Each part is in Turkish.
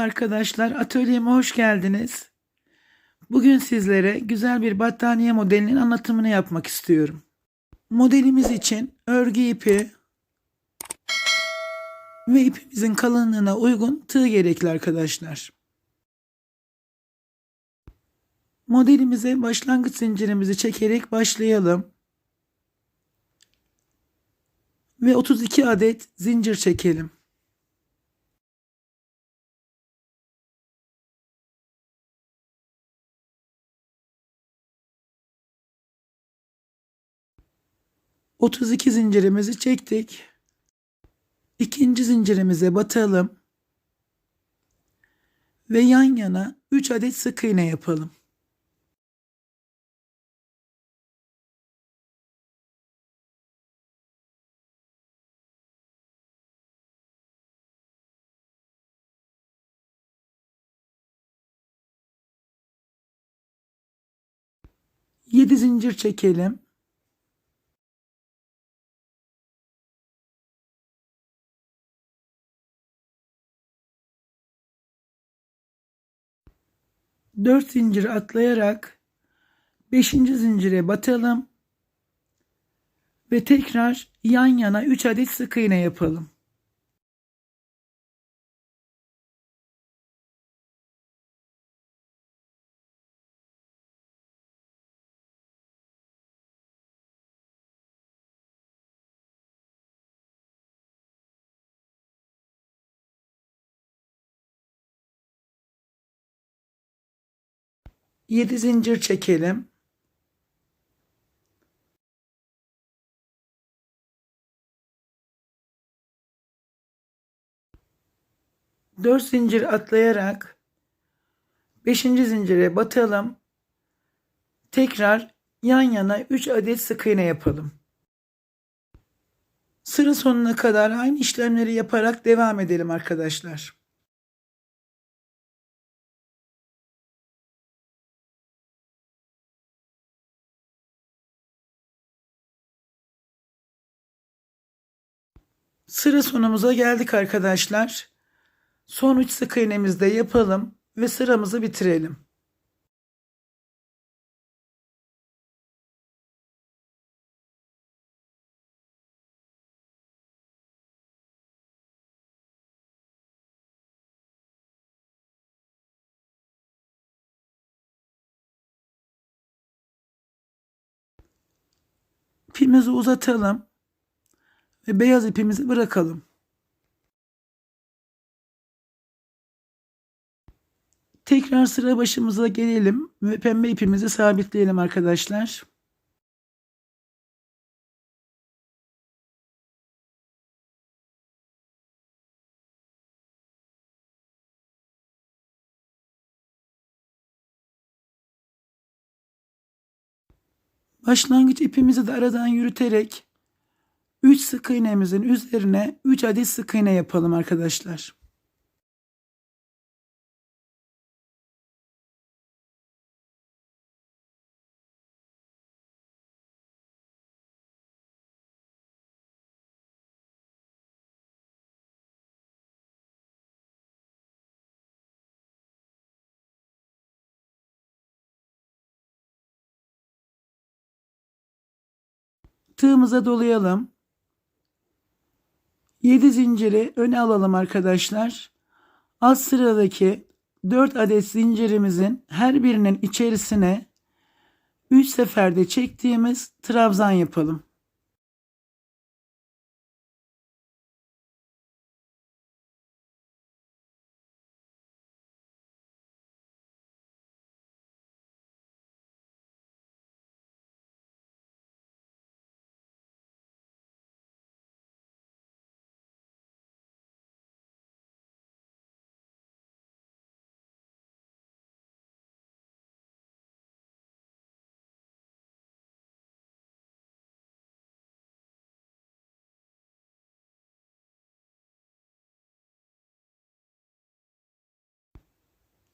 arkadaşlar, atölyeme hoş geldiniz. Bugün sizlere güzel bir battaniye modelinin anlatımını yapmak istiyorum. Modelimiz için örgü ipi ve ipimizin kalınlığına uygun tığ gerekli arkadaşlar. Modelimize başlangıç zincirimizi çekerek başlayalım. Ve 32 adet zincir çekelim. Otuz iki zincirimizi çektik. İkinci zincirimize batalım. Ve yan yana 3 adet sık iğne yapalım. Yedi zincir çekelim. Dört zincir atlayarak beşinci zincire batalım ve tekrar yan yana 3 adet sık iğne yapalım. Yedi zincir çekelim. Dört zincir atlayarak beşinci zincire batalım. Tekrar yan yana 3 adet sık iğne yapalım. Sıra sonuna kadar aynı işlemleri yaparak devam edelim arkadaşlar. Sıra sonumuza geldik arkadaşlar. Son 3 sık iğnemizde yapalım ve sıramızı bitirelim. İpimizi uzatalım ve beyaz ipimizi bırakalım. Tekrar sıra başımıza gelelim ve pembe ipimizi sabitleyelim arkadaşlar. Başlangıç ipimizi de aradan yürüterek 3 sık iğnemizin üzerine 3 adet sık iğne yapalım arkadaşlar. Tığımıza dolayalım. 7 zinciri öne alalım arkadaşlar. Alt sıradaki 4 adet zincirimizin her birinin içerisine 3 seferde çektiğimiz trabzan yapalım.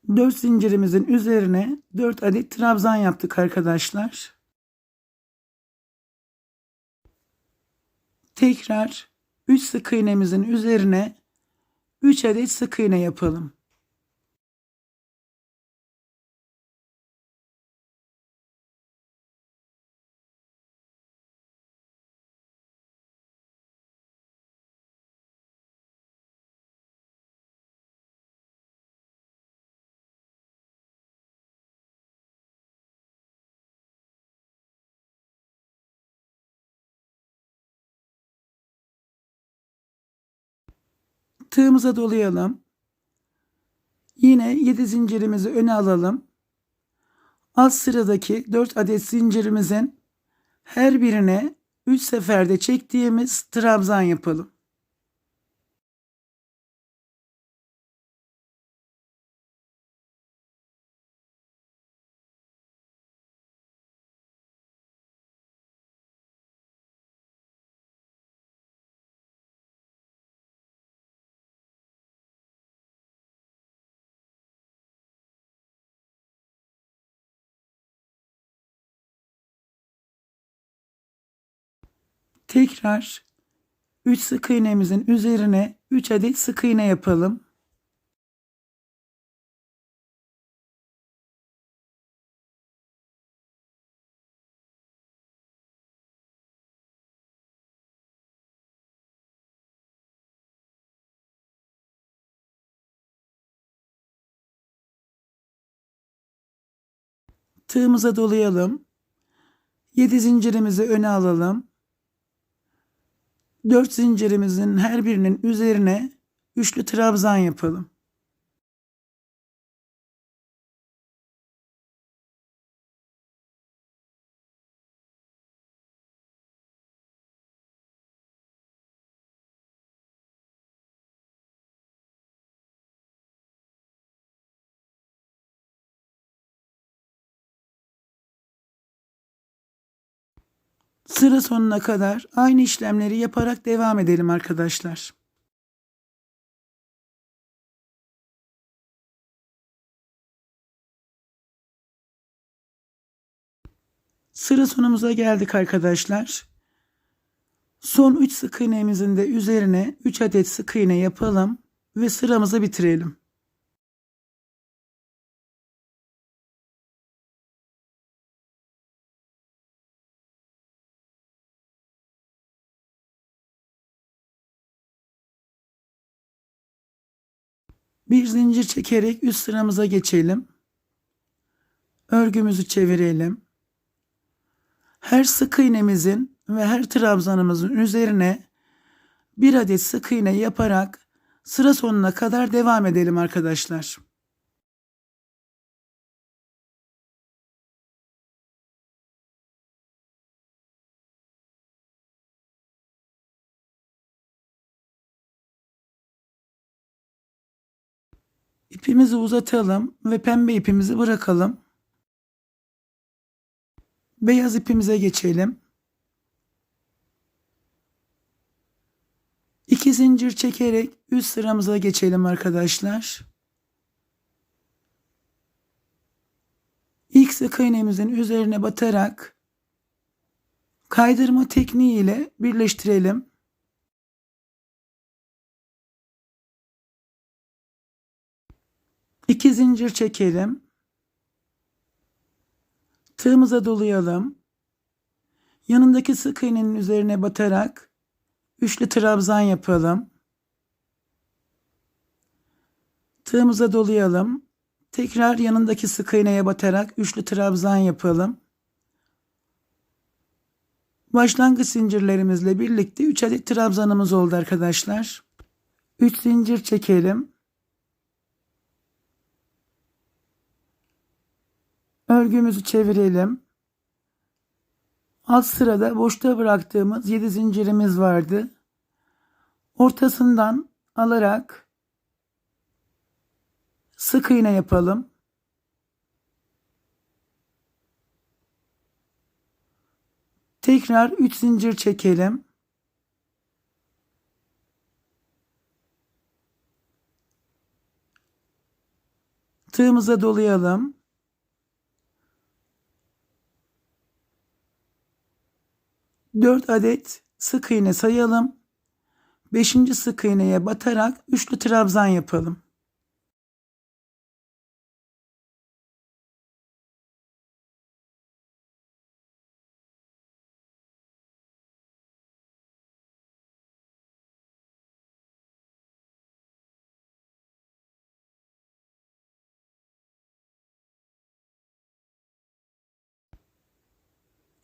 Dört zincirimizin üzerine 4 adet trabzan yaptık arkadaşlar. Tekrar 3 sık iğnemizin üzerine 3 adet sık iğne yapalım. Tığımıza dolayalım. Yine 7 zincirimizi öne alalım. Alt sıradaki 4 adet zincirimizin her birine 3 seferde çektiğimiz trabzan yapalım. Tekrar 3 sık iğnemizin üzerine 3 adet sık iğne yapalım. Tığımıza dolayalım. 7 zincirimizi öne alalım. 4 zincirimizin her birinin üzerine üçlü trabzan yapalım. Sıra sonuna kadar aynı işlemleri yaparak devam edelim arkadaşlar. Sıra sonumuza geldik arkadaşlar. Son 3 sık iğnemizin de üzerine 3 adet sık iğne yapalım ve sıramızı bitirelim. Bir zincir çekerek üst sıramıza geçelim. Örgümüzü çevirelim. Her sık iğnemizin ve her trabzanımızın üzerine bir adet sık iğne yaparak sıra sonuna kadar devam edelim arkadaşlar. İpimizi uzatalım ve pembe ipimizi bırakalım. Beyaz ipimize geçelim. İki zincir çekerek üst sıramıza geçelim arkadaşlar. İlk sık iğnemizin üzerine batarak kaydırma tekniği ile birleştirelim. İki zincir çekelim. Tığımıza dolayalım. Yanındaki sık iğnenin üzerine batarak üçlü trabzan yapalım. Tığımıza dolayalım. Tekrar yanındaki sık iğneye batarak üçlü trabzan yapalım. Başlangıç zincirlerimizle birlikte 3 adet trabzanımız oldu arkadaşlar. 3 zincir çekelim. Örgümüzü çevirelim. Alt sırada boşta bıraktığımız 7 zincirimiz vardı. Ortasından alarak sık iğne yapalım. Tekrar 3 zincir çekelim. Tığımıza dolayalım. 4 adet sık iğne sayalım. 5. sık iğneye batarak üçlü trabzan yapalım.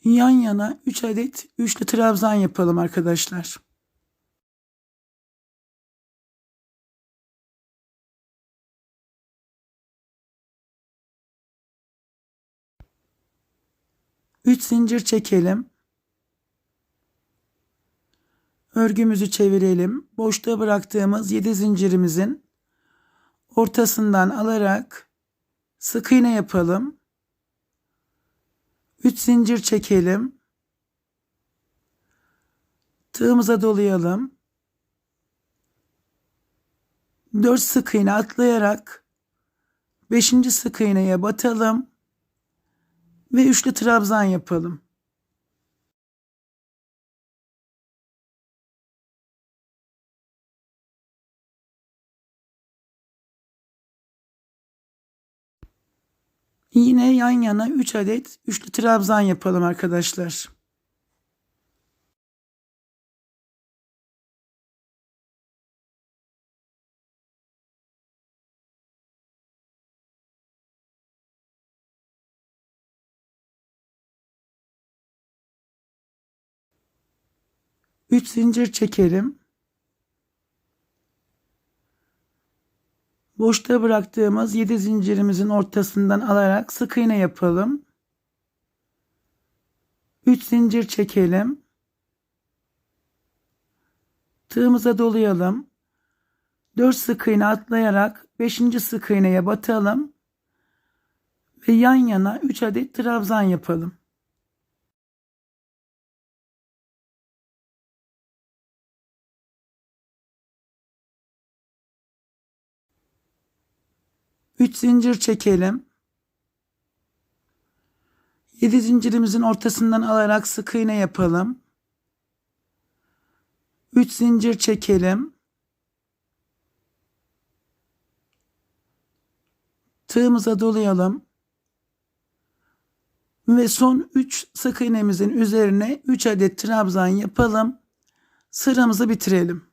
yan yana 3 adet üçlü trabzan yapalım arkadaşlar. Üç zincir çekelim. Örgümüzü çevirelim. Boşluğa bıraktığımız 7 zincirimizin ortasından alarak sık iğne yapalım. 3 zincir çekelim. Tığımıza dolayalım. 4 sık iğne atlayarak 5. sık iğneye batalım ve üçlü trabzan yapalım. Yine yan yana 3 adet üçlü trabzan yapalım arkadaşlar. Üç zincir çekelim. Boşta bıraktığımız 7 zincirimizin ortasından alarak sık iğne yapalım. 3 zincir çekelim. Tığımıza dolayalım. 4 sık iğne atlayarak 5. sık iğneye batalım. Ve yan yana 3 adet trabzan yapalım. Üç zincir çekelim. 7 zincirimizin ortasından alarak sık iğne yapalım. 3 zincir çekelim. Tığımıza dolayalım. Ve son 3 sık iğnemizin üzerine 3 adet trabzan yapalım. Sıramızı bitirelim.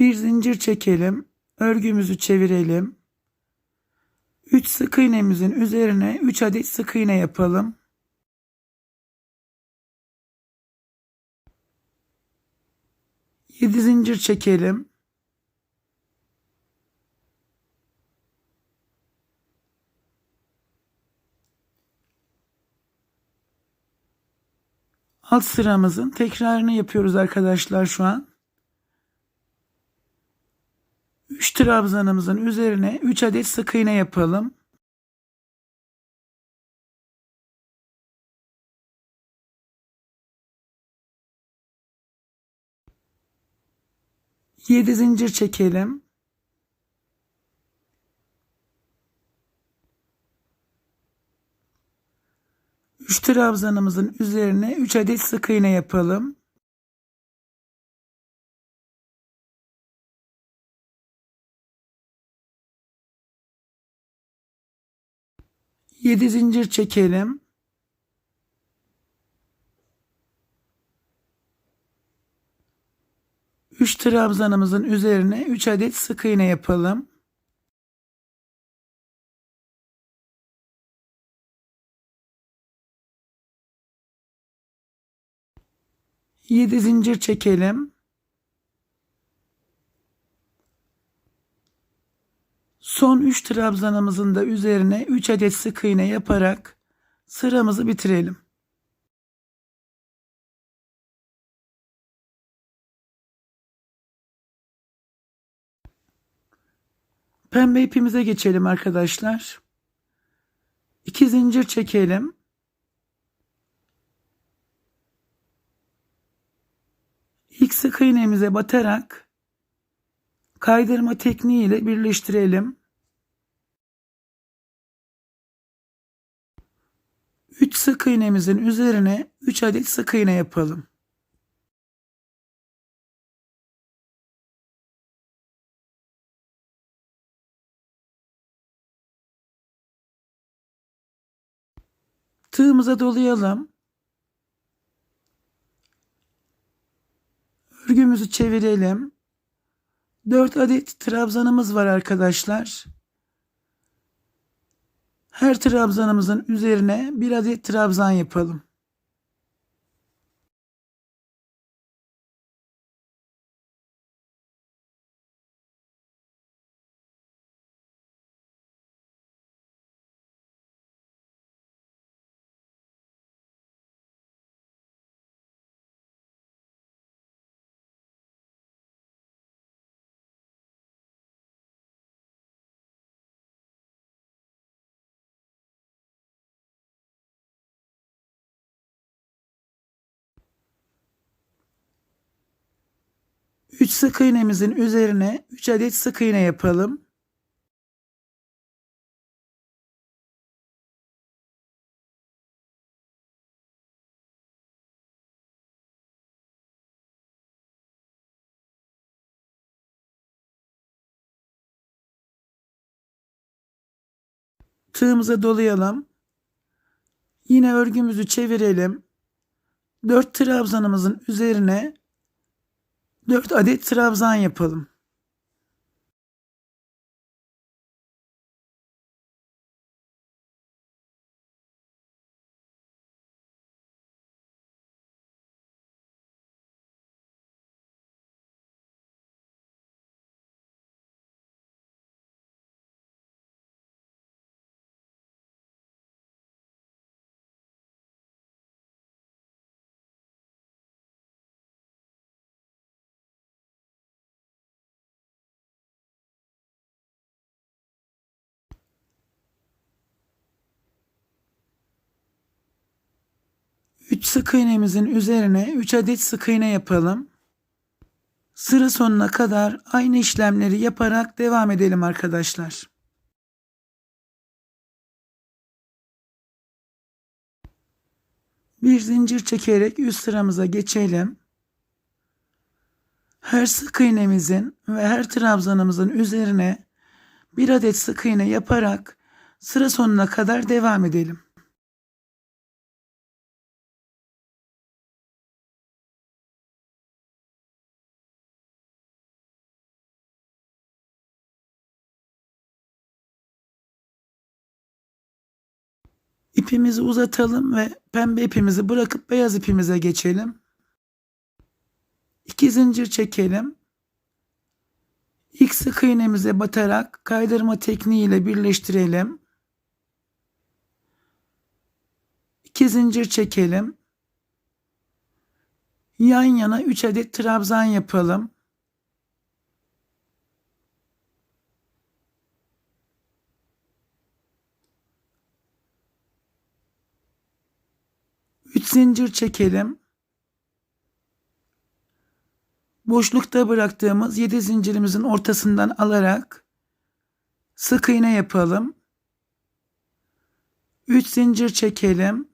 Bir zincir çekelim. Örgümüzü çevirelim. 3 sık iğnemizin üzerine 3 adet sık iğne yapalım. Yedi zincir çekelim. Alt sıramızın tekrarını yapıyoruz arkadaşlar şu an. 3 trabzanımızın üzerine 3 adet sık iğne yapalım. Yedi zincir çekelim. Üç trabzanımızın üzerine 3 adet sık iğne yapalım. 7 zincir çekelim. Üç trabzanımızın üzerine 3 adet sık iğne yapalım. Yedi zincir çekelim. Son 3 trabzanımızın da üzerine 3 adet sık iğne yaparak sıramızı bitirelim. Pembe ipimize geçelim arkadaşlar. 2 zincir çekelim. İlk sık iğnemize batarak kaydırma tekniği ile birleştirelim. 3 sık iğnemizin üzerine 3 adet sık iğne yapalım. Tığımıza dolayalım. Örgümüzü çevirelim. 4 adet trabzanımız var arkadaşlar. Her trabzanımızın üzerine bir adet trabzan yapalım. 3 sık iğnemizin üzerine 3 adet sık iğne yapalım. Tığımıza dolayalım. Yine örgümüzü çevirelim. 4 trabzanımızın üzerine 4 adet trabzan yapalım. Üç sık iğnemizin üzerine 3 adet sık iğne yapalım. Sıra sonuna kadar aynı işlemleri yaparak devam edelim arkadaşlar. Bir zincir çekerek üst sıramıza geçelim. Her sık iğnemizin ve her trabzanımızın üzerine bir adet sık iğne yaparak sıra sonuna kadar devam edelim. İpimizi uzatalım ve pembe ipimizi bırakıp beyaz ipimize geçelim. İki zincir çekelim. İlk sık iğnemize batarak kaydırma tekniğiyle birleştirelim. İki zincir çekelim. Yan yana 3 adet trabzan yapalım. Zincir çekelim. Boşlukta bıraktığımız 7 zincirimizin ortasından alarak sık iğne yapalım. 3 zincir çekelim.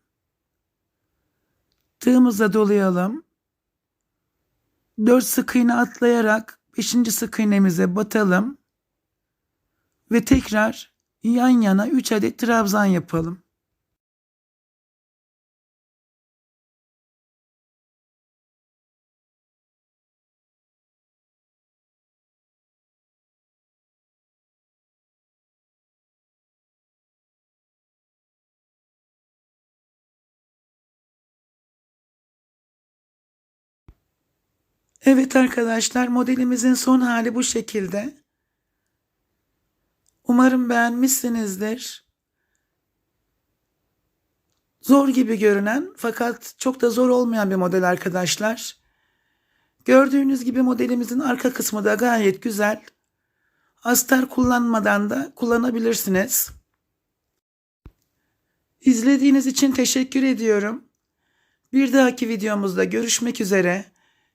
Tığımıza dolayalım. 4 sık iğne atlayarak 5. sık iğnemize batalım. Ve tekrar yan yana 3 adet trabzan yapalım. Evet arkadaşlar modelimizin son hali bu şekilde. Umarım beğenmişsinizdir. Zor gibi görünen fakat çok da zor olmayan bir model arkadaşlar. Gördüğünüz gibi modelimizin arka kısmı da gayet güzel. Astar kullanmadan da kullanabilirsiniz. İzlediğiniz için teşekkür ediyorum. Bir dahaki videomuzda görüşmek üzere.